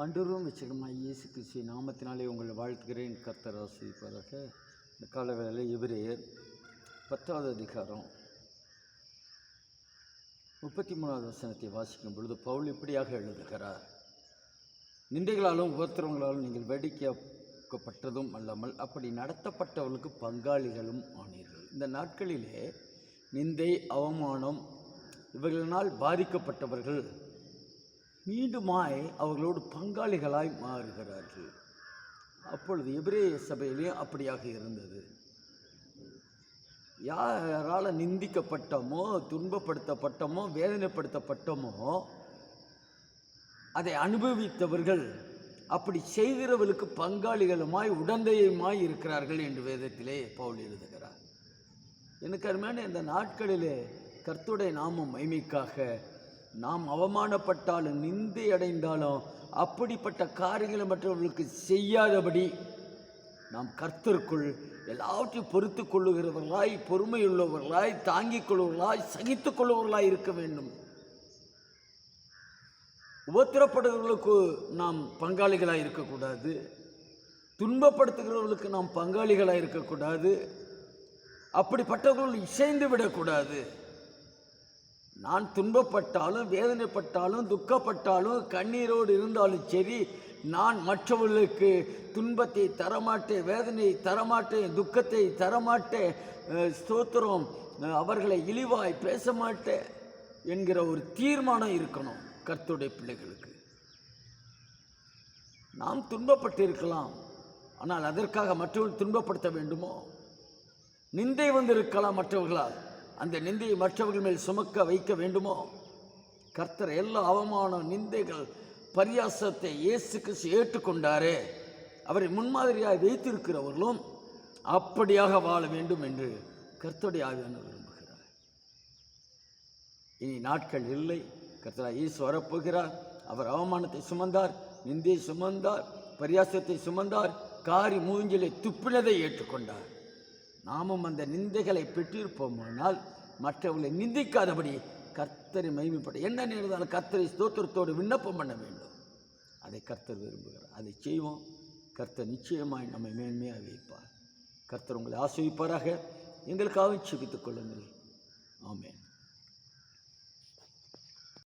ஆண்டவரும் வச்சுக்கமாக இயேசு கிறிஸ்து நாமத்தினாலே உங்களை வாழ்த்துகிறேன். கர்த்தர் ஆசிரிப்பாராக இந்த காலவேளையில் எபிரேயர் பத்தாவது அதிகாரம் முப்பத்தி மூணாவது வசனத்தை வாசிக்கும் பொழுது பவுல் இப்படியாக எழுதுகிறார். நிந்தைகளாலும் உபத்திரவங்களாலும் நீங்கள் வேடிக்கையாக்கப்பட்டதும் அல்லாமல் அப்படி நடத்தப்பட்டவர்களுக்கு பங்காளிகளும் ஆனீர்கள். இந்த நாட்களிலே நிந்தை அவமானம் இவர்களினால் பாதிக்கப்பட்டவர்கள் மீண்டுமாய் அவர்களோடு பங்காளிகளாய் மாறுகிறார்கள். அப்பொழுது எபிரேய சபையிலே அப்படியாக இருந்தது. யாரால் நிந்திக்கப்பட்டோமோ துன்பப்படுத்தப்பட்டோமோ வேதனைப்படுத்தப்பட்டோமோ அதை அனுபவித்தவர்கள் அப்படி செய்கிறவர்களுக்கு பங்காளிகளுமாய் உடந்தையுமாய் இருக்கிறார்கள் என்று வேதத்திலே பவுல் எழுதுகிறார். எனக்கு அருமையான இந்த நாட்களிலே கர்த்துடைய நாமம் மைமைக்காக நாம் அவமானப்பட்டாலும் நிந்தை அடைந்தாலும் அப்படிப்பட்ட காரியங்களை மற்றவர்களுக்கு செய்யாதபடி நாம் கர்த்தருக்குள் எல்லாவற்றையும் பொறுத்து கொள்ளுகிறவர்களாய் பொறுமையுள்ளவர்களாய் தாங்கிக் கொள்வர்களாய் சகித்துக் கொள்ளுவர்களாய் இருக்க வேண்டும். உபத்திரப்படுகிறவர்களுக்கு நாம் பங்காளிகளாக இருக்கக்கூடாது. துன்பப்படுத்துகிறவர்களுக்கு நாம் பங்காளிகளாக இருக்கக்கூடாது. அப்படிப்பட்டவர்கள் இசைந்து விடக்கூடாது. நான் துன்பப்பட்டாலும் வேதனைப்பட்டாலும் துக்கப்பட்டாலும் கண்ணீரோடு இருந்தாலும் சரி நான் மற்றவர்களுக்கு துன்பத்தை தரமாட்டேன் வேதனையை தரமாட்டேன் துக்கத்தை தரமாட்டேன் ஸ்தோத்திரம் அவர்களை இழிவாய் பேச மாட்டேன் என்கிற ஒரு தீர்மானம் இருக்கணும் கர்த்துடைய பிள்ளைகளுக்கு. நாம் துன்பப்பட்டிருக்கலாம் ஆனால் அதற்காக மற்றவர்கள் துன்பப்படுத்த வேண்டுமோ? நிந்தை வந்திருக்கலாம் மற்றவர்களால். அந்த நிந்தையை மற்றவர்கள் மேல் சுமக்க வைக்க வேண்டுமோ? கர்த்தர் எல்லா அவமானம் நிந்தைகள் பரியாசத்தை இயேசு கிறிஸ்து ஏற்றுக்கொண்டாரே. அவரை முன்மாதிரியாக வைத்திருக்கிறவர்களும் அப்படியாக வாழ வேண்டும் என்று கர்த்தருடைய ஆவியானவர் விரும்புகிறார். இனி நாட்கள் இல்லை. கர்த்தரா இயேசு வரப்போகிறார். அவர் அவமானத்தை சுமந்தார் நிந்தையை சுமந்தார் பரியாசத்தை சுமந்தார் காரி மூஞ்சிலை துப்பினதை ஏற்றுக்கொண்டார். நாமும் அந்த நிந்தைகளை பெற்றிருப்போமானால் மற்றவர்களை நிந்திக்காதபடி கர்த்தரை மகிமைப்பட என்ன நேர்ந்தாலும் கர்த்தரை ஸ்தோத்திரத்தோடு விண்ணப்பம் பண்ண வேண்டும். அதை கர்த்தர் விரும்புகிறார். அதை செய்வோம். கர்த்தர் நிச்சயமாய் நம்மை மேன்மையாக வைப்பார். கர்த்தர் உங்களை ஆசிரிப்பாராக எங்களுக்காகவும் செபித்துக் கொள்ளுங்கள். ஆமேன்.